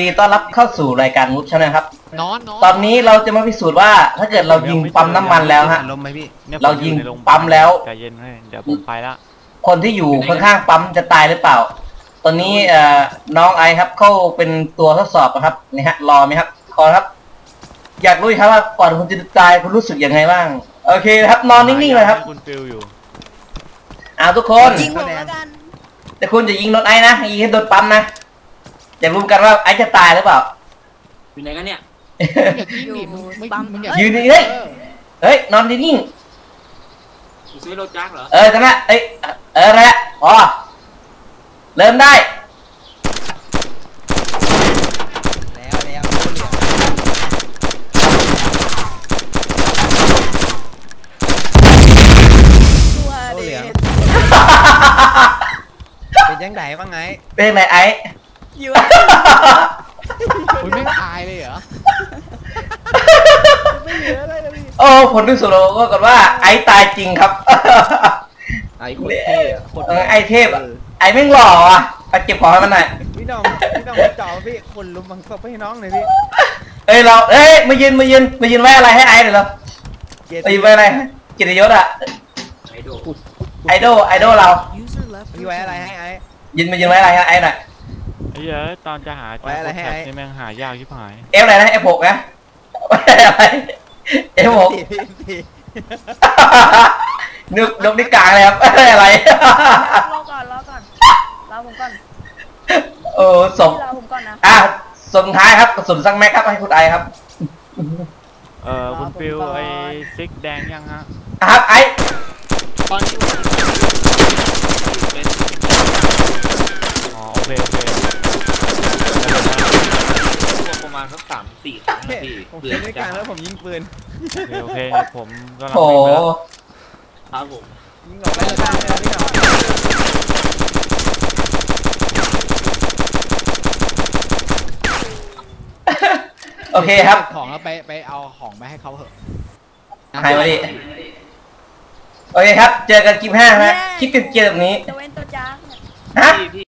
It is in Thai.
ดีต้อนรับเข้าสู่รายการมุดชาแนลครับ นอนนอนตอนนี้เราจะมาพิสูจน์ว่าถ้าเกิดเรายิงปั๊มน้ำมันแล้วฮะ ลมไหมพี่นี่เรายิงผอในโรพบลปั๊มแล้ว ใจเย็นให้เดี๋ยวผมไปละคนที่อยู่ข้างๆปั๊มจะตายหรือเปล่า ตอนนี้เอ่อน้องไอครับเข้าเป็นตัวทดสอบนะครับนี่ฮะรอไหมครับขอครับ อยากรู้ครับว่าก่อนคุณจะตายคุณรู้สึกยังไงบ้าง โอเคนะครับ นอนนิ่งๆเลยครับให้คุณฟิลอยู่อ้าวทุกคนยิงผมแล้วกันแต่คุณจะยิงโดนไอ้นะยิงให้โดนปั๊มนะ อยากรู้กันว่าไอ้จะตายหรือเปล่า อยู่ไหนกันเนี่ย อย่ายิงดิมึงไม่ปั๊มมึงอย่ายืนนิ่งๆเฮ้ยเออเฮ้ย นอนนิ่งอยู่ซื้อรถจักรเหรอ ๆเออนั่นแหละเอ้ย เออนั่นแหละอ๋อเริ่มได้ แล้วแล้วเหลืองตัวโอ้ดิเหลืองเป็นยังไงบ้างไง เป็นไงไอ้ อยู่คุณไม่ตายเลยเหรอ ไม่เหลืออะไรเลยพี่โอ้ผลที่สุดเราก็กันว่าไอ้ตายจริงครับ ไอ้โคตรเท่อะโคตรเออไอ้เทพอะไอ้แม่งหล่ออะไปเก็บของให้มันหน่อยพี่น้องพี่น้องจ่อพี่คนลุมบังศพให้น้องหน่อยพี่เอ้ยเราเอ้ยมายืนมายืนมายืนไว้อะไรให้ไอ้หน่อยเราเกียรไปยืนติไว้อะไรกิตยศอะไอโดไอดอลไอดอลเราพี่ไว้อะไรให้ไอ้ยืนมายืนไว้อะไรให้ไอ้หน่อย ไอ้เหี้ยอะตอนจะหาไว้อะไรให้แท็บไอ้นี่แม่งหายากชิบหาย เอฟอะไรนะ เอฟหกนะอะไรเอฟหกพี่พี่พี่นึกนกนิ้กลางเลยครับอะไรรอก่อนรอก่อนรอผมก่อนโอ้สมพี่รอผมก่อนนะอะสุดท้ายครับกระสุนซังแม็กครับให้คุณไอครับ เออคุณฟิลไอ้ซิกแดงยังฮะอะครับไอตอนนี้เป็นอ๋อโอเคโอเค ตัวประมาณ สักสามสี่ครั้งนะพี่ผมเดืเป็อนนในกลางแล้วผมยิงปืน โอเคโอเคเดี๋ยวผมกำลังโอ้วิ่งไปแล้วครับผมยิงออกไปแล้วได้เลยพี่น้องโอเคครับ ของแล้วไปไปเอาของไปให้เขาเถอะหายมาดิโอเคครับ เจอกันคลิปห้านะคลิปเกมเกมแบบนี้ตัวเว้นตัวจ้างเนี่ยฮะ พี่พี่